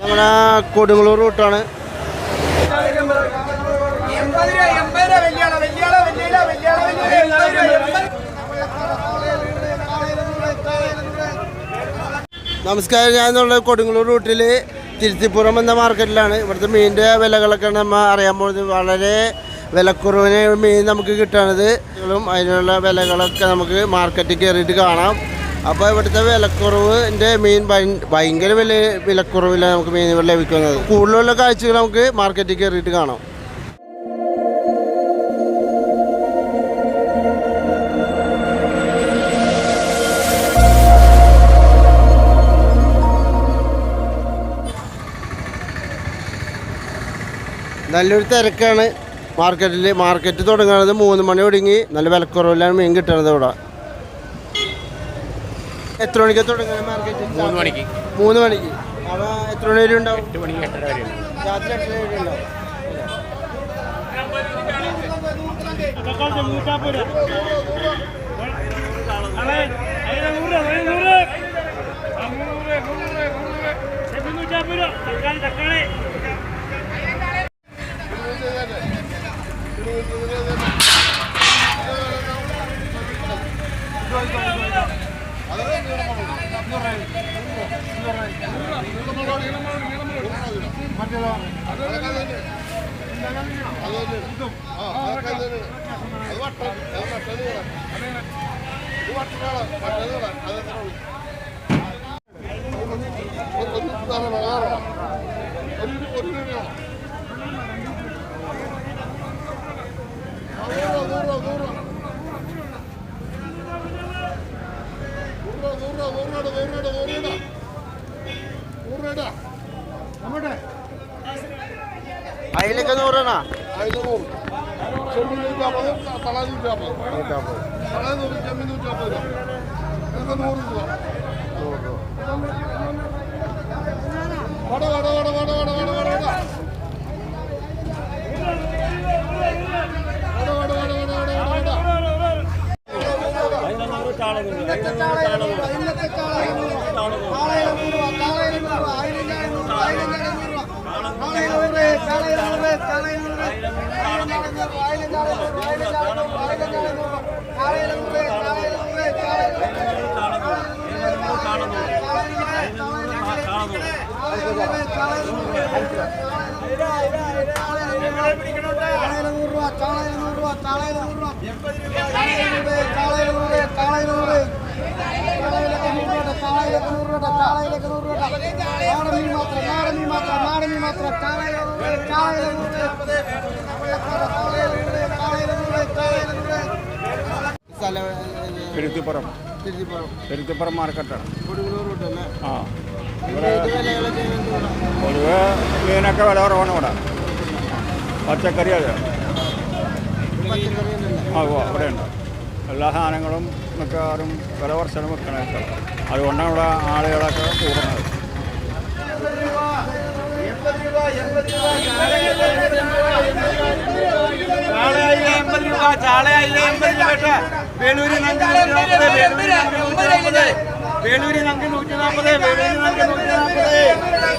നമ്മുടെ കൊടുങ്ങല്ലൂർ റൂട്ടാണ്. നമസ്കാരം ഞാൻ എന്നുള്ള കൊടുങ്ങല്ലൂർ റൂട്ടിൽ തിരുത്തിപ്പുറം എന്ന മാർക്കറ്റിലാണ്. ഇവിടുത്തെ മീനിന്റെ വിലകളൊക്കെ നമ്മൾ അറിയാൻ പോകുന്നത്. വളരെ വിലക്കുറവിന് മീൻ നമുക്ക് കിട്ടുന്നത് അതിനുള്ള വിലകളൊക്കെ നമുക്ക് മാർക്കറ്റിൽ കയറിയിട്ട് കാണാം. അപ്പോൾ ഇവിടുത്തെ വിലക്കുറവിന്റെ മീൻ ഭയ- ഭയങ്കര വില വിലക്കുറവിലാണ് നമുക്ക് മീൻ ഇവിടെ ലഭിക്കുന്നത്. കൂടുതലുള്ള കാഴ്ചകൾ നമുക്ക് മാർക്കറ്റിൽ കയറിയിട്ട് കാണാം. നല്ലൊരു തിരക്കാണ്. മാർക്കറ്റിൽ മാർക്കറ്റ് തുടങ്ങുന്നത് മൂന്ന് മണി ഒടുങ്ങി നല്ല വിലക്കുറവിലാണ് മീൻ കിട്ടുന്നത് ഇവിടെ. എത്ര മണിക്ക് തുടങ്ങുന്നത് മാർക്കറ്റ്? മൂന്ന് മണിക്ക്. മൂന്ന് മണിക്ക്. അപ്പോൾ എത്ര മണി വരെ ഉണ്ടാവും? എട്ട് മണിക്ക് എട്ടര വരെ രാത്രി എട്ടര വരെ ഉണ്ടാവും. അത് വട്ടം അത് വട്ടത് അത് വട്ടതാണ് വട്ടത് അതെത്ര এখানে ওরে না ചാള காலையில நூறுரூவா காலையில நூறுரூவா காலையில நூறுரூவா காலையில நூறு காலையில நூறு காலையில நூறு காலையில நூறுரூவா காலையில நூறுரூவா காலையில நூறுரூவா நாடு மீன் மாத்திரம் நாடு மீன் மாத்திரம் காலையில நூறு காலையில நூறு காலையில ആ മാർക്കറ്റാണ്. ആ. ഇവിടെ പൊതുവെ മീനൊക്കെ വില കുറവാണ് ഇവിടെ. പച്ചക്കറി അതെ. ആ ഓ അവിടെയുണ്ട് ഉണ്ട് എല്ലാ സാധനങ്ങളും മിക്കവാറും വില കുറച്ചാണ് വെക്കണത് അതുകൊണ്ടാണ് ഇവിടെ ആളുകളൊക്കെ കൂടുന്നത്. എൺപത് രൂപ ചാളയായിരം എൺപത് രൂപ കേട്ടോ വേളൂരി രൂപ? നൂറ്റി നാൽപ്പത് വേളൂരി എൺപത് നൂറ്റി നാൽപ്പത് വേളൂരി നങ്ക് നൂറ്റി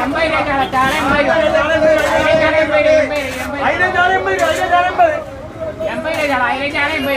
എൺപത് രൂപ എൺപത് രൂപ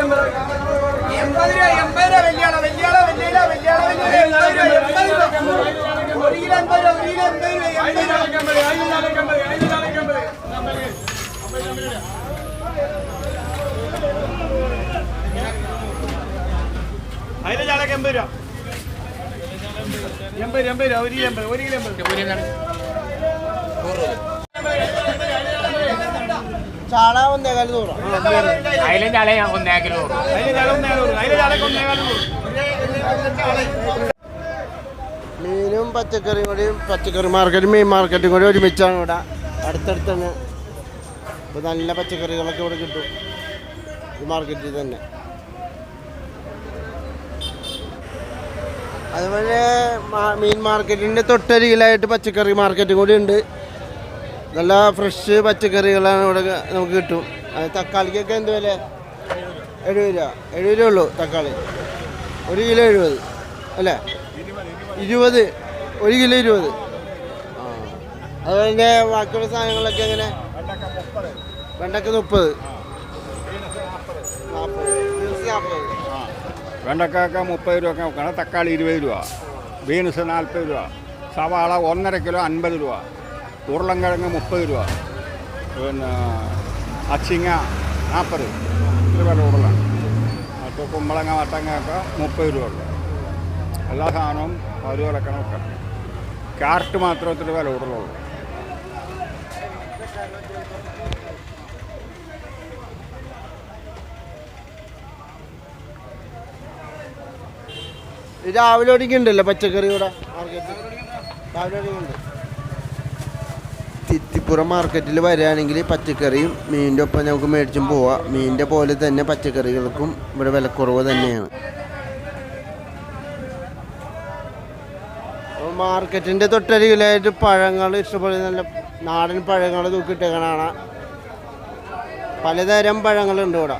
എൺപത് എൺപത് രൂപ എൺപത് രൂപ വലിയ വലിയ വലിയ വലിയ എൺപത് രൂപ എൺപത് രൂപ ഒരു കിലോ എൺപത് രൂപ ഒരു കിലോ എൺപത് രൂപ എൺപത് രൂപ അതിലെ ചാളക്ക് എൺപത് രൂപ എൺപത് എൺപത് രൂപ ഒരു കിലോ എൺപത് ഒരു ചാള ഒന്നേകാൽ നൂറ്. അതിലും ചള ഞാൻ ഒന്നേക്കലോ അതിലെ ചാള ഒന്നേകാൽ നൂറ്. അതിലെ ചാളക്ക് മീനും പച്ചക്കറിയും കൂടി പച്ചക്കറി മാർക്കറ്റും മീൻ മാർക്കറ്റും കൂടി ഒരുമിച്ചാണ് ഇവിടെ. അടുത്തടുത്താണ്. ഇപ്പൊ നല്ല പച്ചക്കറികളൊക്കെ ഇവിടെ കിട്ടും. ഈ മാർക്കറ്റിൽ തന്നെ. അതുപോലെ മീൻ മാർക്കറ്റിന്റെ തൊട്ടരികിലായിട്ട് പച്ചക്കറി മാർക്കറ്റും കൂടി ഉണ്ട്. നല്ല ഫ്രഷ് പച്ചക്കറികളാണ് ഇവിടെ നമുക്ക് കിട്ടും. തക്കാളിക്കൊക്കെ എന്ത് വില? എഴുപത് രൂപ. എഴുപത് രൂപ ഉള്ളൂ തക്കാളി. ഒരു കിലോ എഴുപത്. അല്ലേ? ഇരുപത്. ഒരു കിലോ ഇരുപത്. ആ. അതുപോലെ ബാക്കിയുള്ള സാധനങ്ങളൊക്കെ എങ്ങനെ? വെണ്ടക്ക മുപ്പത്. വെണ്ടക്കൊക്കെ മുപ്പത് രൂപ ഒക്കെ നോക്കണം തക്കാളി ഇരുപത് രൂപ. ബീൻസ് നാൽപ്പത് രൂപ. സവാള ഒന്നര കിലോ അൻപത് രൂപ. ഉരുളൻകിഴങ്ങ് മുപ്പത് രൂപ. പിന്നെ അച്ചിങ്ങ നാൽപ്പത് ഇത്ര വില ഉരുളാണ് മറ്റേ കുമ്പളങ്ങ വട്ടങ്ങ ഒക്കെ മുപ്പത് രൂപ ഉള്ളു. എല്ലാ സാധനവും അതുപോലെ കണക്കാണ് ക്യാരറ്റ് മാത്രം ഇത്ര വില ഉരുളുള്ളൂ രാവിലെ ഒടിക്കുന്നുണ്ടല്ലോ പച്ചക്കറി ഇവിടെ മാർക്കറ്റിൽ? രാവിലെ ഒടിക്കുന്നുണ്ട് തിത്തിപ്പുറം മാർക്കറ്റിൽ വരികയാണെങ്കിൽ പച്ചക്കറിയും മീനിന്റെ ഒപ്പം നമുക്ക് മേടിച്ചും പോവാം. മീനിന്റെ പോലെ തന്നെ പച്ചക്കറികൾക്കും ഇവിടെ വിലക്കുറവ് തന്നെയാണ്. മാർക്കറ്റിന്റെ തൊട്ടരികിലായിട്ട് പഴങ്ങൾ ഇഷ്ടപ്പെടുന്ന നല്ല നാടൻ പഴങ്ങൾ തൂക്കിയിട്ടേക്കണ കാണാം. പലതരം പഴങ്ങളുണ്ട് ഇവിടെ.